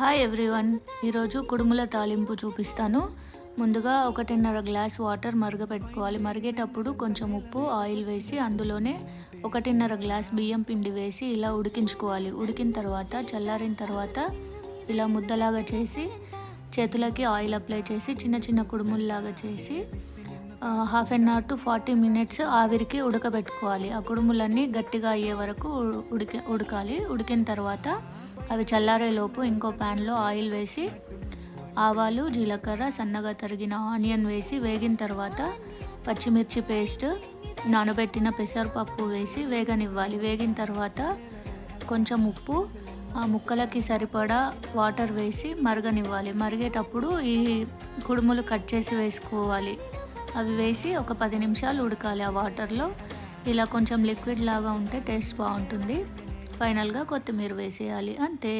Hi everyone ఈరోజు కుడుముల తాలింపు చూపిస్తాను. ముందుగా ఒకటిన్నర గ్లాస్ వాటర్ మరగపెట్టుకోవాలి. మరిగేటప్పుడు కొంచెం ఉప్పు ఆయిల్ వేసి అందులోనే ఒకటిన్నర గ్లాస్ బియ్యం పిండి వేసి ఇలా ఉడికించుకోవాలి. ఉడికిన తర్వాత చల్లారిన తర్వాత ఇలా ముద్దలాగా చేసి చేతులకి ఆయిల్ అప్లై చేసి చిన్న చిన్న కుడుముల్లాగా చేసి half an hour to forty minutes ఆవిరికి ఉడకబెట్టుకోవాలి. ఆ కుడుములన్నీ గట్టిగా అయ్యే వరకు ఉడికి ఉడకాలి. ఉడికిన తర్వాత అవి చల్లారేలోపు ఇంకో ప్యాన్లో ఆయిల్ వేసి ఆవాలు జీలకర్ర సన్నగా తరిగిన ఆనియన్ వేసి వేగిన తర్వాత పచ్చిమిర్చి పేస్ట్ నానబెట్టిన పెసరపప్పు వేసి వేగనివ్వాలి. వేగిన తర్వాత కొంచెం ఉప్పు ఆ ముక్కలకి సరిపడా వాటర్ వేసి మరగనివ్వాలి. మరిగేటప్పుడు ఈ కుడుములు కట్ చేసి వేసుకోవాలి. అవి వేసి ఒక పది నిమిషాలు ఉడకాలి ఆ వాటర్లో. ఇలా కొంచెం లిక్విడ్ లాగా ఉంటే టేస్ట్ బాగుంటుంది. ఫైనల్గా కొత్తిమీర వేసేయాలి అంతే.